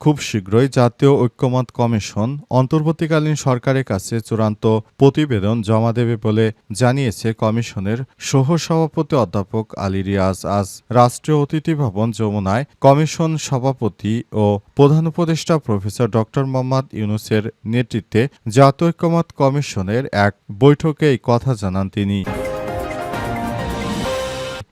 খুব শীঘ্রই জাতীয় ঐক্যমত কমিশন অন্তর্বর্তীকালীন সরকারের কাছে চূড়ান্ত প্রতিবেদন জমা দেবে বলে জানিয়েছে কমিশনের সহ সভাপতি অধ্যাপক আলী রিয়াজ। আজ রাষ্ট্রীয় অতিথি ভবন যমুনায় কমিশন সভাপতি ও প্রধান উপদেষ্টা প্রফেসর ড. মোহাম্মদ ইউনুসের নেতৃত্বে জাতীয় ঐক্যমত কমিশনের এক বৈঠকে এই কথা জানান তিনি।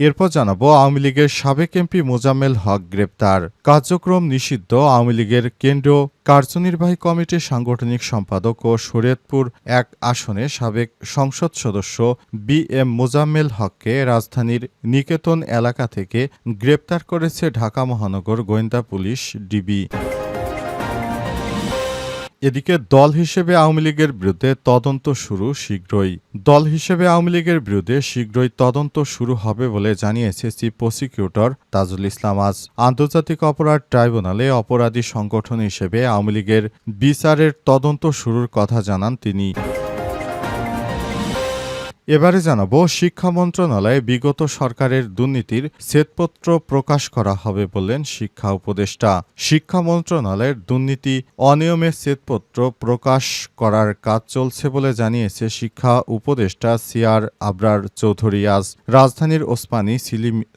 এরপর জানাব, আওয়ামী লীগের সাবেক এমপি মোজাম্মেল হক গ্রেপ্তার। কার্যক্রম নিষিদ্ধ। আওয়ামী লীগের কেন্দ্রীয় কার্যনির্বাহী কমিটির সাংগঠনিক সম্পাদক ও শরীয়তপুর এক আসনে সাবেক সংসদ সদস্য বি এম মোজাম্মেল হককে রাজধানীর নিকেতন এলাকা থেকে গ্রেপ্তার করেছে ঢাকা মহানগর গোয়েন্দা পুলিশ ডিবি। এদিকে দল হিসেবে আওয়ামী লীগের বিরুদ্ধে তদন্ত শুরু শীঘ্রই। দল হিসেবে আওয়ামী লীগের বিরুদ্ধে শীঘ্রই তদন্ত শুরু হবে বলে জানিয়েছে চিফ প্রসিকিউটর তাজুল ইসলাম। আজ আন্তর্জাতিক অপরাধ ট্রাইব্যুনালে অপরাধী সংগঠন হিসেবে আওয়ামী লীগের বিচারের তদন্ত শুরুর কথা জানান তিনি। এবারে জানাব, শিক্ষা মন্ত্রণালয়ে বিগত সরকারের দুর্নীতির শ্বেতপত্র প্রকাশ করা হবে বললেন শিক্ষা উপদেষ্টা। শিক্ষা মন্ত্রণালয়ের দুর্নীতি অনিয়মের শ্বেতপত্র প্রকাশ করার কাজ চলছে বলে জানিয়েছে শিক্ষা উপদেষ্টা সিআর আবরার চৌধুরী। আজ রাজধানীর ওসমানী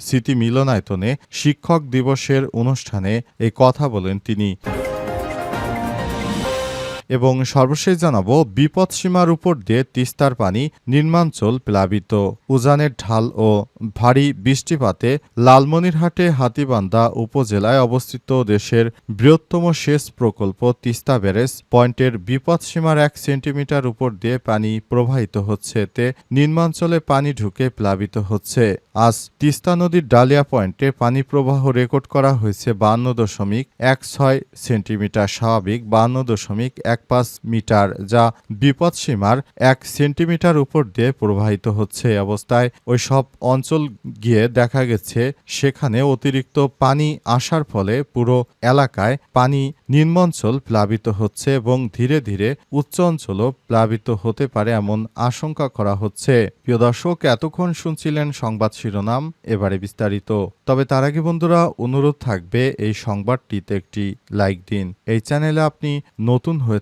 স্মৃতি মিলনায়তনে শিক্ষক দিবসের অনুষ্ঠানে এই কথা বলেন তিনি। এবং সর্বশেষ জানাব বিপদসীমার উপর দিয়ে তিস্তার পানি নির্মাঞ্চল প্লাবিত। উজানের ঢাল ও ভারী বৃষ্টিপাতে লালমনিরহাটে হাতিবান্ধা উপজেলায় অবস্থিত দেশের বৃহত্তম সেচ প্রকল্প তিস্তা ব্যারেজ পয়েন্টের বিপদসীমার এক সেন্টিমিটার উপর দিয়ে পানি প্রবাহিত হচ্ছে। এতে নিম্নাঞ্চলে পানি ঢুকে প্লাবিত হচ্ছে। আজ তিস্তা নদীর ডালিয়া পয়েন্টে পানি প্রবাহ রেকর্ড করা হয়েছে বান্ন দশমিক এক ছয় সেন্টিমিটার। স্বাভাবিক বান্ন দশমিক এক পাঁচ মিটার, যা বিপদসীমার এক সেন্টিমিটার উপর দিয়ে প্রবাহিত হচ্ছে অবস্থায়। ওই সব অঞ্চল গিয়ে দেখা গেছে, সেখানে অতিরিক্ত পানি আসার ফলে পুরো এলাকায় পানি নিম্নাঞ্চল প্লাবিত হচ্ছে এবং ধীরে ধীরে উচ্চ অঞ্চলও প্লাবিত হতে পারে এমন আশঙ্কা করা হচ্ছে। প্রিয় দর্শক, এতক্ষণ শুনছিলেন সংবাদ শিরোনাম, এবারে বিস্তারিত। তবে তার আগে বন্ধুরা, অনুরোধ থাকবে এই সংবাদটিতে একটি লাইক দিন। এই চ্যানেলে আপনি নতুন হয়ে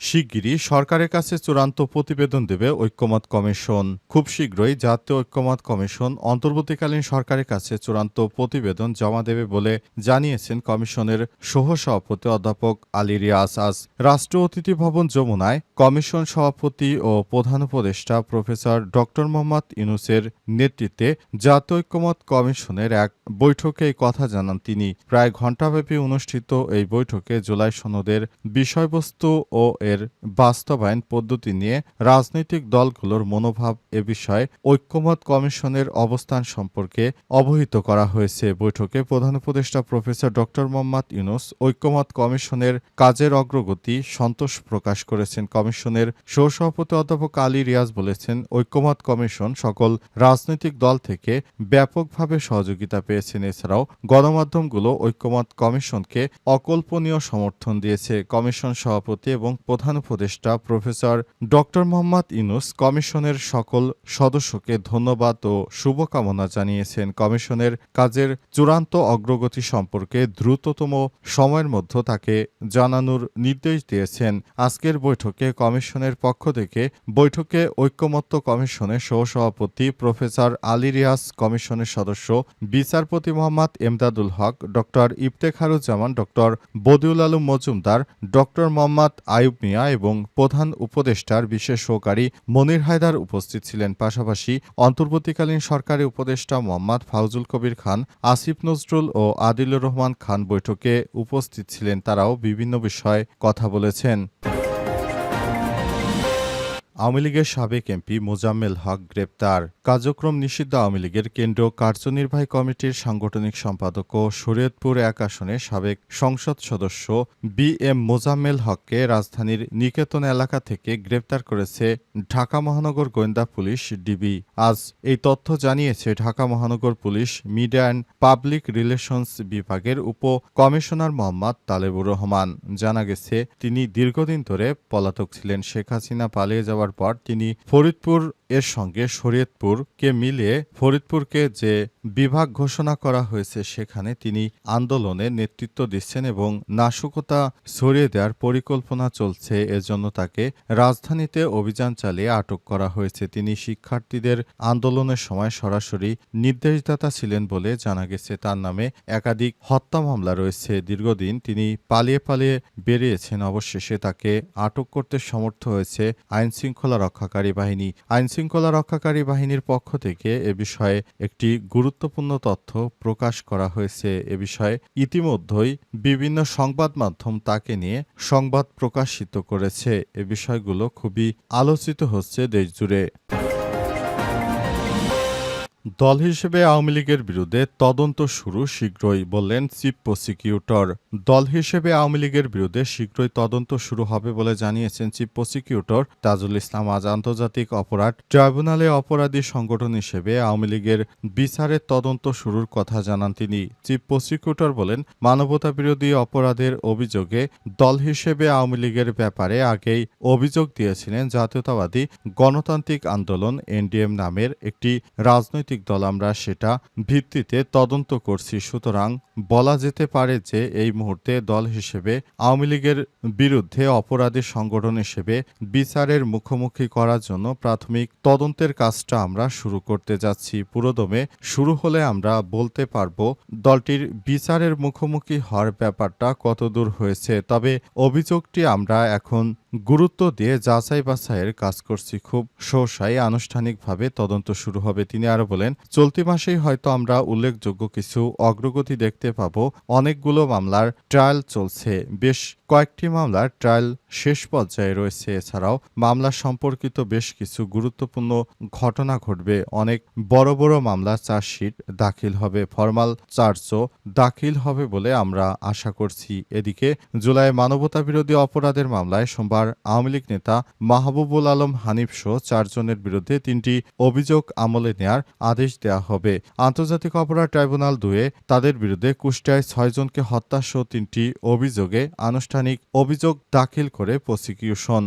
শিগগিরই সরকারের কাছে চূড়ান্ত প্রতিবেদন দেবে ঐক্যমত কমিশন। খুব শীঘ্রই জাতীয় ঐক্যমত কমিশন অন্তর্বর্তীকালীন সরকারের কাছে চূড়ান্ত প্রতিবেদন জমা দেবে বলে জানিয়েছেন কমিশনের সহসভাপতি অধ্যাপক আলী রিয়াজ। আজ রাষ্ট্রীয় অতিথি ভবন যমুনায় কমিশন সভাপতি ও প্রধান উপদেষ্টা প্রফেসর ড মোহাম্মদ ইউনুসের নেতৃত্বে জাতীয় ঐক্যমত কমিশনের এক বৈঠকে এই কথা জানান তিনি। প্রায় ঘণ্টাব্যাপী অনুষ্ঠিত এই বৈঠকে জুলাই সনদের বিষয়বস্তু ও এর বাস্তবায়ন পদ্ধতি নিয়ে রাজনৈতিক দলগুলোর মনোভাব এ বিষয়ে ঐক্যমত কমিশনের অবস্থান সম্পর্কে অবহিত করা হয়েছে। বৈঠকে প্রধান উপদেষ্টা প্রফেসর ড. মোহাম্মদ ইউনুস ঐক্যমত কমিশনের কাজের অগ্রগতি সন্তোষ প্রকাশ করেছেন। কমিশনের সহসভাপতি অধ্যাপক আলী রিয়াজ বলেছেন, ঐক্যমত কমিশন সকল রাজনৈতিক দল থেকে ব্যাপকভাবে সহযোগিতা পেয়েছেন। এছাড়াও গণমাধ্যমগুলো ঐক্যমত কমিশনকে অকল্পনীয় সমর্থন দিয়েছে। কমিশন সভাপতি এবং প্রধান উপদেষ্টা প্রফেসর ড মোহাম্মদ ইনুস কমিশনের সকল সদস্যকে ধন্যবাদ ও শুভকামনা জানিয়েছেন। কমিশনের কাজের চূড়ান্ত অগ্রগতি সম্পর্কে দ্রুততম সময়ের মধ্যে তাকে জানানোর নির্দেশ দিয়েছেন। আজকের বৈঠকে কমিশনের পক্ষ থেকে বৈঠকে ঐক্যমত্য কমিশনের সহসভাপতি প্রফেসর আলী রিয়াজ, কমিশনের সদস্য বিচারপতি Mohammad Emdadul Haque, doctor Iftekharuzzaman, doctor Badiul Alam Majumdar, doctor Mohammad Ayub Mia এবং প্রধান উপদেষ্টার বিশেষ সহকারী মনির হায়দার উপস্থিত ছিলেন। পাশাপাশি অন্তর্বর্তীকালীন সরকারি উপদেষ্টা মোহাম্মদ ফাউজুল কবির খান, আসিফ নজরুল ও আদিলুর রহমান খান বৈঠকে উপস্থিত ছিলেন। তারাও বিভিন্ন বিষয়ে কথা বলেছেন। আওয়ামী লীগের সাবেক এমপি মোজাম্মেল হক গ্রেপ্তার। কার্যক্রম নিষিদ্ধ আওয়ামী লীগের কেন্দ্রীয় কার্যনির্বাহী কমিটির সাংগঠনিক সম্পাদক ও শরীয়তপুর এক আসনে সাবেক সংসদ সদস্য বি এম মোজাম্মেল হককে রাজধানীর নিকেতন এলাকা থেকে গ্রেপ্তার করেছে ঢাকা মহানগর গোয়েন্দা পুলিশ ডিবি। আজ এই তথ্য জানিয়েছে ঢাকা মহানগর police media and public relations বিভাগের উপ কমিশনার মোহাম্মদ তালেবুর রহমান। জানা গেছে, তিনি দীর্ঘদিন ধরে পলাতক ছিলেন। শেখ হাসিনা পালিয়ে যাওয়ার পর তিনি ফরিদপুর এর সঙ্গে শরীয়তপুরকে মিলিয়ে ফরিদপুরকে যে বিভাগ ঘোষণা করা হয়েছে, সেখানে তিনি আন্দোলনে নেতৃত্ব দিচ্ছেন এবং নাশকতা ছড়িয়ে দেওয়ার পরিকল্পনা চলছে। এজন্য তাকে রাজধানীতে অভিযান চালিয়ে আটক করা হয়েছে। তিনি শিক্ষার্থীদের আন্দোলনের সময় সরাসরি নির্দেশদাতা ছিলেন বলে জানা গেছে। তার নামে একাধিক হত্যা মামলা রয়েছে। দীর্ঘদিন তিনি পালিয়ে পালিয়ে বেরিয়েছেন। অবশেষে তাকে আটক করতে সমর্থ হয়েছে আইনশৃঙ্খলা রক্ষাকারী বাহিনী। আইনশৃঙ্খলা রক্ষাকারী বাহিনীর পক্ষ থেকে এ বিষয়ে একটি গুরুত্বপূর্ণ তথ্য প্রকাশ করা হয়েছে। এ বিষয়ে ইতিমধ্যেই বিভিন্ন সংবাদ মাধ্যম তাকে নিয়ে সংবাদ প্রকাশিত করেছে। এ বিষয়গুলো খুবই আলোচিত হচ্ছে দেশজুড়ে। দল হিসেবে আওয়ামী লীগের বিরুদ্ধে তদন্ত শুরু শীঘ্রই বললেন চিফ প্রসিকিউটর। দল হিসেবে আওয়ামী লীগের বিরুদ্ধে শীঘ্রই তদন্ত শুরু হবে বলে জানিয়েছেন চিফ প্রসিকিউটর। তাজুল ইসলাম আজ আন্তর্জাতিক অপরাধ ট্রাইব্যুনালে অপরাধী সংগঠন হিসেবে আওয়ামী লীগের বিচারের তদন্ত শুরুর কথা জানান তিনি। চিফ প্রসিকিউটর বলেন, মানবতা বিরোধী অপরাধের অভিযোগে দল হিসেবে আওয়ামী লীগের ব্যাপারে আগেই অভিযোগ দিয়েছিলেন জাতীয়তাবাদী গণতান্ত্রিক আন্দোলন এনডিএম নামের একটি রাজনৈতিক দল আমরা সেটা ভিত্তিতে তদন্ত করছি। সুতরাং বলা যেতে পারে যে এই মুহূর্তে দল হিসেবে আওয়ামী লীগের বিরুদ্ধে অপরাধী সংগঠন হিসেবে বিচারের মুখোমুখি করার জন্য প্রাথমিক তদন্তের কাজটা আমরা শুরু করতে যাচ্ছি। পুরোদমে শুরু হলে আমরা বলতে পারব, দলটির বিচারের মুখোমুখি হওয়ার ব্যাপারটা কতদূর হয়েছে। তবে অভিযোগটি আমরা এখন গুরুত্ব দিয়ে যাচাই বাছাইয়ের কাজ করছি খুব সোসাই আনুষ্ঠানিকভাবে তদন্ত শুরু হবে, তিনি আরও বলেন, চলতি মাসেই হয়তো আমরা উল্লেখযোগ্য কিছু অগ্রগতি দেখতে পাব। অনেকগুলো মামলার ট্রায়াল চলছে। বেশ কয়েকটি মামলার ট্রায়াল শেষ পর্যায়ে রয়েছে। এছাড়াও মামলা সম্পর্কিত বেশ কিছু গুরুত্বপূর্ণ ঘটনা ঘটবে। অনেক বড় বড় মামলা চার্জশিট দাখিল হবে, ফরমাল চার্জও দাখিল হবে বলে আমরা আশা করছি। এদিকে জুলাই মানবতা বিরোধী অপরাধের মামলায় সোমবার আওয়ামী লীগ নেতা মাহবুবুল আলম হানিফ সহ চারজনের বিরুদ্ধে তিনটি অভিযোগ আমলে নেয়ার আদেশ দেওয়া হবে। আন্তর্জাতিক অপরাধ ট্রাইব্যুনাল দুয়ে তাদের বিরুদ্ধে কুষ্টিয়ায় ছয়জনকে হত্যা সহ তিনটি অভিযোগে আনুষ্ঠানিক অভিযোগ দাখিল করে প্রসিকিউশন।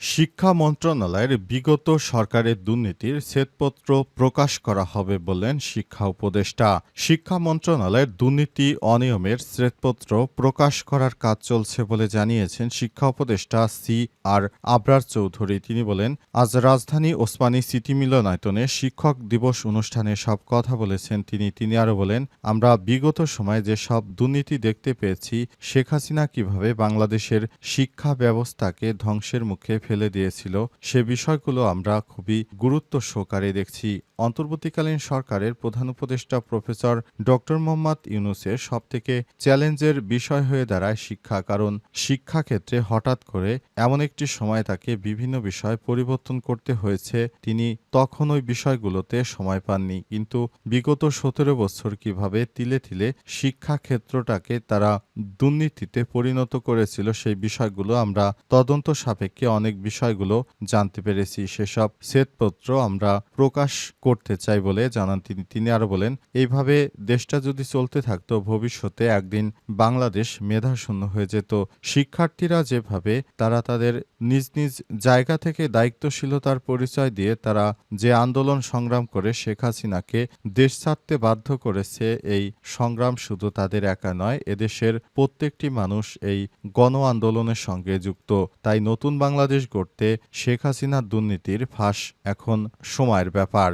শিক্ষা মন্ত্রণালয়ের বিগত সরকারের দুর্নীতির শ্বেতপত্র প্রকাশ করা হবে বললেন শিক্ষা উপদেষ্টা। শিক্ষা মন্ত্রণালয়ের দুর্নীতি অনিয়মের শ্বেতপত্র প্রকাশ করার কাজ চলছে বলে জানিয়েছেন শিক্ষা উপদেষ্টা সি আর আবরার চৌধুরী। তিনি বলেন, আজ রাজধানী ওসমানী সিটি মিলনায়তনে শিক্ষক দিবস অনুষ্ঠানে সব কথা বলেছেন তিনি। তিনি আরও বলেন, আমরা বিগত সময়ে যে সব দুর্নীতি দেখতে পেয়েছি, শেখ হাসিনা কীভাবে বাংলাদেশের শিক্ষা ব্যবস্থাকে ধ্বংসের মুখে ফেলে দিয়েছিল। সে বিষয়গুলো আমরা খুবই গুরুত্ব সহকারে দেখছি। অন্তর্বর্তীকালীন সরকারের প্রধান উপদেষ্টা প্রফেসর ডক্টর মোহাম্মদ ইউনুসের সবথেকে চ্যালেঞ্জের বিষয় হয়ে দাঁড়ায় শিক্ষা, কারণ শিক্ষা ক্ষেত্রে হঠাৎ করে এমন একটি সময় তাকে বিভিন্ন বিষয় পরিবর্তন করতে হয়েছে। তিনি তখন ওই বিষয়গুলোতে সময় পাননি, কিন্তু বিগত সতেরো বছর কীভাবে তিলে তিলে শিক্ষা ক্ষেত্রটাকে তারা দুর্নীতিতে পরিণত করেছিল, সেই বিষয়গুলো আমরা তদন্ত সাপেক্ষে অনেক বিষয়গুলো জানতে পেরেছি। সেসব শ্বেতপত্র আমরা প্রকাশ করতে চাই বলে জানান তিনি। তিনি আরও বলেন, এইভাবে দেশটা যদি চলতে থাকতো, ভবিষ্যতে একদিন বাংলাদেশ মেধাশূন্য হয়ে যেত। শিক্ষার্থীরা যেভাবে তারা তাদের নিজ নিজ জায়গা থেকে দায়িত্বশীলতার পরিচয় দিয়ে তারা যে আন্দোলন সংগ্রাম করে, শেখ হাসিনাকে দেশ ছাড়তে বাধ্য করেছে, এই সংগ্রাম শুধু তাদের একা নয়, এদেশের প্রত্যেকটি মানুষ এই গণ আন্দোলনের সঙ্গে যুক্ত। তাই নতুন বাংলাদেশ গড়তে শেখ হাসিনার দুর্নীতির ফাঁস এখন সময়ের ব্যাপার।